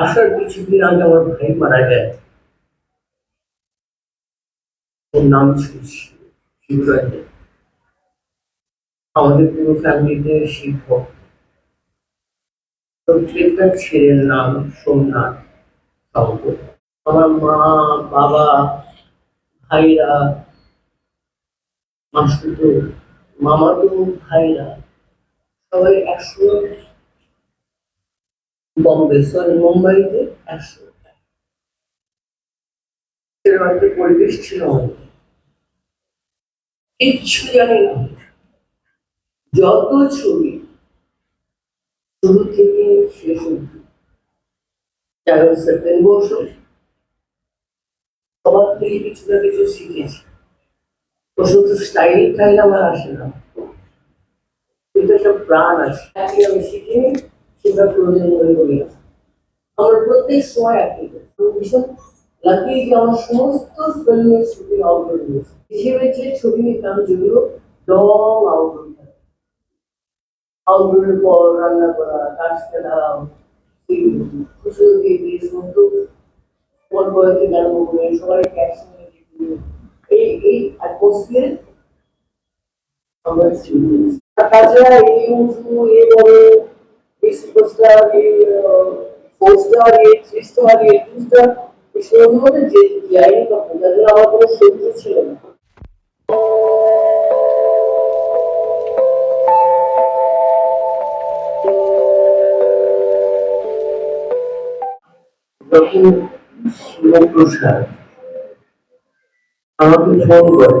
আসার কিছুদিন আগে আমার ভাই মারা যায় ওর নাম ছিল শিবু আমাদের পুরো ফ্যামিলিতে ভক্ত। প্রত্যেকটা ছেলের নাম সোমনাথ আমার মা, বাবা, ভাইরা মাসুতো মামাতো, ভাইরা, সবাই একশো বম্বে সরি মুম্বাইতে একশো একটা পরিবেশ ছিল কিচ্ছু জানি না। যত ছবি, শুরু থেকে শেষ অব্দি তেরো সেপ্টেম্বর বছর সবার থেকে কিছু না কিছু শিখেছি। ওষুধ স্টাইল টাইল আমার আসে না। কিন্তু একটা প্রাণ আছে। আমি শিখিনি সেটা প্রয়োজন মনে করি না। আমার প্রত্যেক সময় একই ভীষণ লাকি যে আমার সমস্ত ফিল্মের শুটিং আউটডোর হয়েছে হিসেবে যে ছবি নিতাম যেগুলো লং আউটডোর আউটডোরের পর রান্না করা, কাজ খেলা খুশি দিয়ে দিয়ে সমস্ত পর বয়সে গান করে সবাই একসঙ্গে। এই এই অ্যাটমসফিয়ার আমরা ছিল তাছাড়া এই উঁচু এ বড় এই সুপারস্টার এই ফোর স্টার এই থ্রি স্টার এই টু স্টার সবের মধ্যে যে যাইনি তখন যার জন্য আমার কোনো শত্রু ছিল না যখন শিবপ্রসাদ আমাকে ফোন করে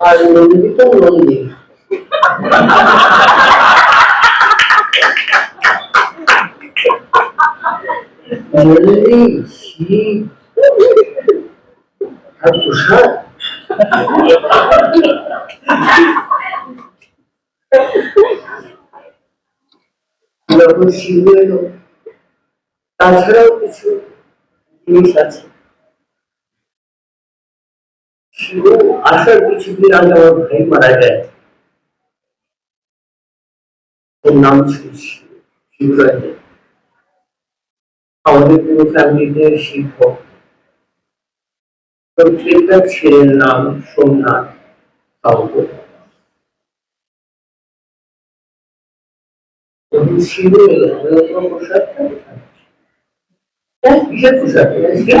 আর নন্দিত নন্দী নন্দী শিব আর প্রসাদ যখন শিব এলো তাছাড়াও কিছু জিনিস আছে শিব আসার কিছুদিন আগে আমার ভাই মারা যায়। ওর নাম ছিল আমাদের পুরো ফ্যামিলিতে ভক্ত। প্রত্যেকটা ছেলের নাম সোমনাথ শঙ্কর যখন শিব এলো তখন প্রসাদটা হ্যাঁ কিসের প্রসাদ এটা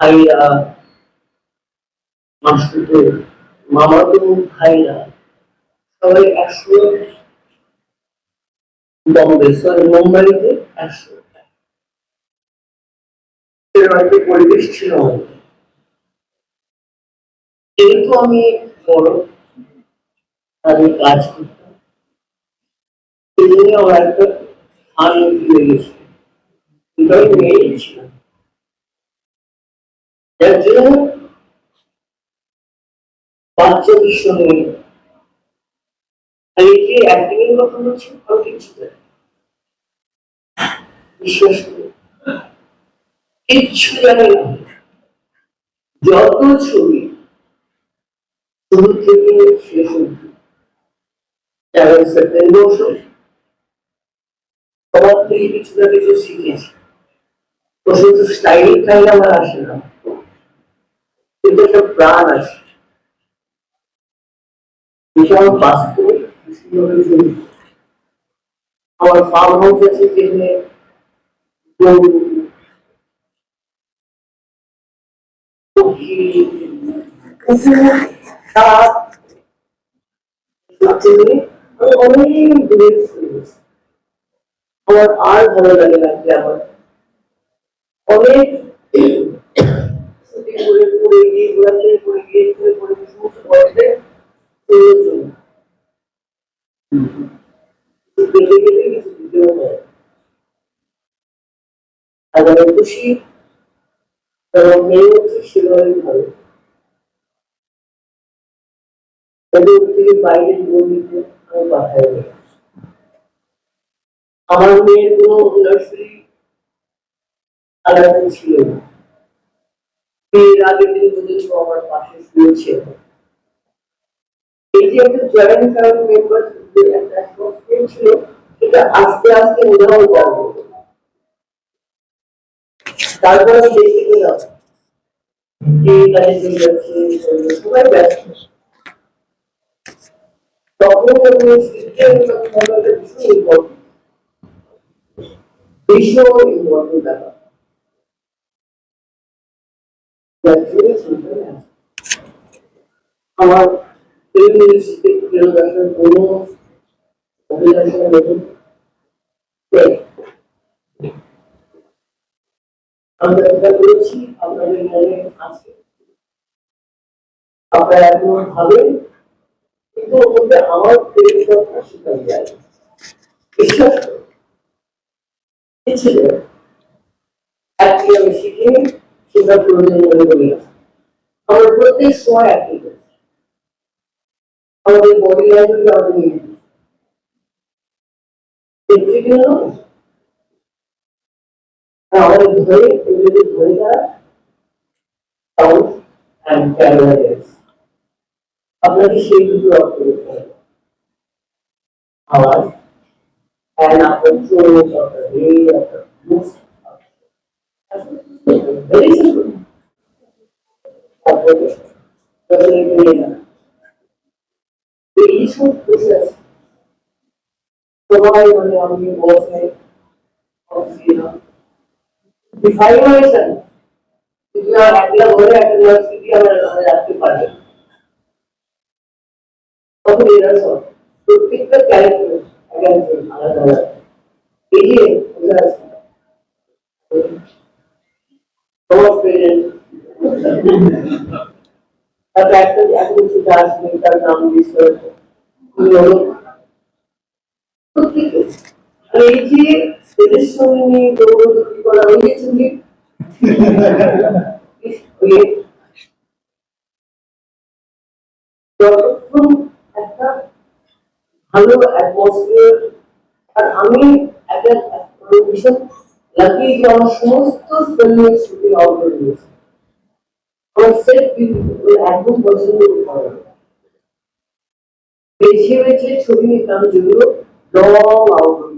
ভাইরা মাসুতো মামাতো ভাইরা সবাই একশো বম্বে সরি মুম্বাইতে একশো। পরিবেশ ছিল যেহেতু আমি বড়, আমি কাজ করতাম সেই জন্য আমার একটা স্থান ফিরে গেছে আমি মেয়েই ছিলাম যার জন্য বাচ্চা বিশ্ব নেই আর যে কথা কিচ্ছু জানি না। বিশ্বাস কিচ্ছু জানি যত ছবি শুরু থেকে শেষ অব্দি তেরো সেপ্টেম্বর সবার থেকে কিছুটা কিছু শিখেছি। ও শুধু স্টাইল খাইলে আমার আসে না। কিন্তু একটা প্রাণ এটা আমার ফার্ম হাউস আছে যেখানে অনেক আমার আর ভালো লাগে না আমার অনেক শুটিং করে করে গিয়ে ঘোরাঘুরি করে গিয়ে ঘুরে ঘুরে সমস্ত বয়সে প্রয়োজন দেখে গেলে কিছু দিতেও হয় আর আমি খুশি কারণ মেয়ে হচ্ছে সেভাবে ভালো ওদের থেকে বাইরে জীবন দিতে আমি পাঠাই নি। আমার মেয়ের কোনো নার্সারি আলাদা ছিল না আগের দিন পর্যন্ত আমার পাশে শুয়েছে। এই যে একটা জয়েন্ট ফ্যামিলি মেম্বার একটা atmosphere ছিল, সেটা আস্তে আস্তে উদাহরণ করব। তারপরে আমি দেখতে পেলাম যে ব্যাপার। আমার জিনিসটি ফেরত আসার কোনো অভিলাষা নেই। আমরা এটা করেছি, আপনাদের মনে আছে আপনারা এখন ভাবেন, কিন্তু মধ্যে আমার প্রেরিত অস্বীকার যায় বিশ্বাস নেই। একটি আমি শিখিনি সেটা প্রয়োজন মনে করি না আমার প্রত্যেক সময় একই করছে আমাদের বডি ল্যাঙ্গুয়েজ আমাদের নিয়ে দেখতে গেল আমাদের ধরে এগুলোকে ধরে তারা সাউন্ড অ্যান্ড ক্যামেরা আপনাকে সেই দুটো অর্থ করতে হবে আওয়াজ and আপনার চোখ আপনার রে আপনার মুখ ভেরি সিম্পল তারপরে তারপরে নিয়ে না এই সব বসে আছে সবাই মানে আমি বসে ডিফাইনেশন যদি আর একলা ধরে একটা ইউনিভার্সিটি আমরা আমরা রাখতে পারি তখন এরা সব প্রত্যেকটা ক্যারেক্টার একজন আলাদা আলাদা এই যে বোঝা আছে তোমার প্রেজেন্ট তারপর একটা এখন আসবে তার নাম জিজ্ঞেস করেছে উনি হলো প্রত্যেকে আর এই যে এদের সঙ্গে নিয়ে দৌড়দৌড়ি করা ওই যে ওই যতক্ষণ একটা ভালো অ্যাটমসফিয়ার আর আমি একটা ভীষণ লাকি আমার সমস্ত ফিল্মের শুটিং আউটডোর দিয়েছে আমার সেট একদম পছন্দ করে। বেছে ছবি নিতাম যেগুলো লং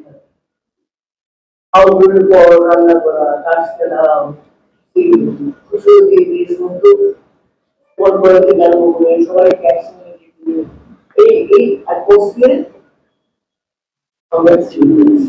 থাকে আউটডোরের পর রান্না করা, কাজ খেলা খুশি দিয়ে এই এই আমরা এখানে সবাই বলছে, ওইটা ওটা। এই শুনলো ও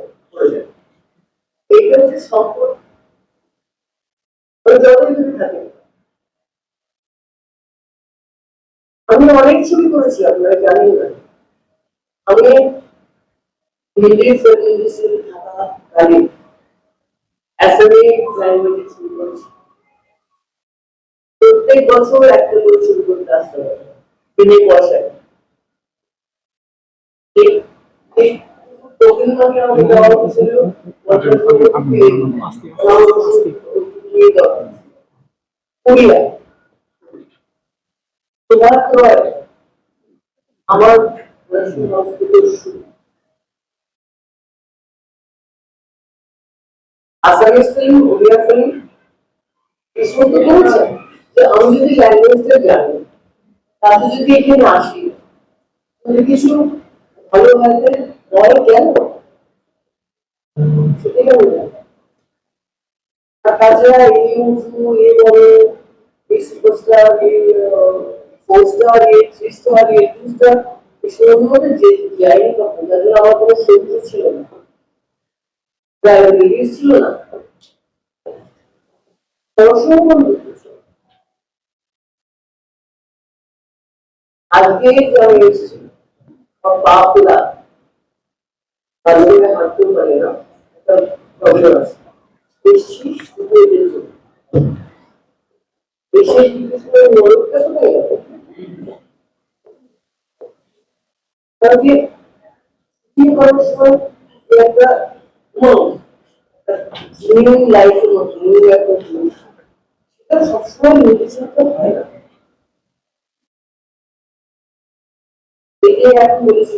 এইটা হচ্ছে থাকে আমি অনেক ছবি করেছি, আপনারা জানেন না। আমি প্রত্যেক বছর একটা করে ছবি করতে আসতে হবে বিনে পয়সায় ঠিক ঠিক দক্ষিণবঙ্গে আমাকে দেওয়া হয়েছিল পুরিয়া তোমার ক্রয় আমার হসপিটাল শুরু আসামিস ফিল্ম ওড়িয়া ফিল্ম এই সমস্ত করেছে যে আমি যদি ল্যাঙ্গুয়েজটা জানি তাতে যদি এখানে আসি তাহলে কিছু ভালো ভাবে নয় কেন সেটাই। আর তাছাড়া এই উঁচু এই বড় এই সুপারস্টার এই ফোর স্টার এই থ্রি স্টার এই টু স্টার এসবের মধ্যে যে যাই বা যাদের আমার কোনো সহ্য ছিল না ডায়াবেটিস ছিল না পড়াশোনা আজকে আমি এসেছি আমার বাপুরা বাজারে হাঁটতেও পারে না একটা প্রবলেম আছে। এসছি শুধু এদের জন্য। এসে জিজ্ঞেস করে মরদটা কোথায় গেল কারণ কি করার সময় একটা নিউ লাইফের মতো নিউ একটা সেটা সবসময় মেডিসিন তো হয় না। একে এখন বলেছি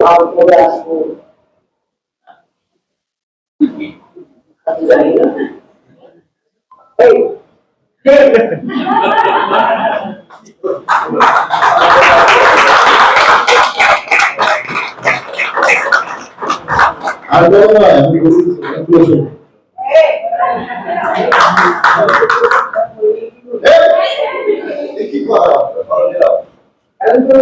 তারপরে আসব আমি জানি না এই আর বলো না আমি বলি বসো এই কি কথা আমি তো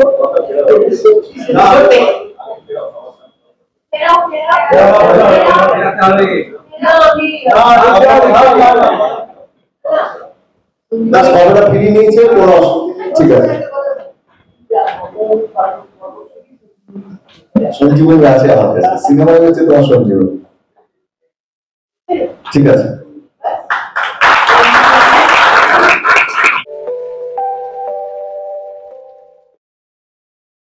না না সবটা ফিরিয়ে নিয়েছে কোনো ঠিক আছে সঞ্জীবনী আছে আমার কাছে সিনেমায় হচ্ছে তোমার সঞ্জীবনী ঠিক আছে।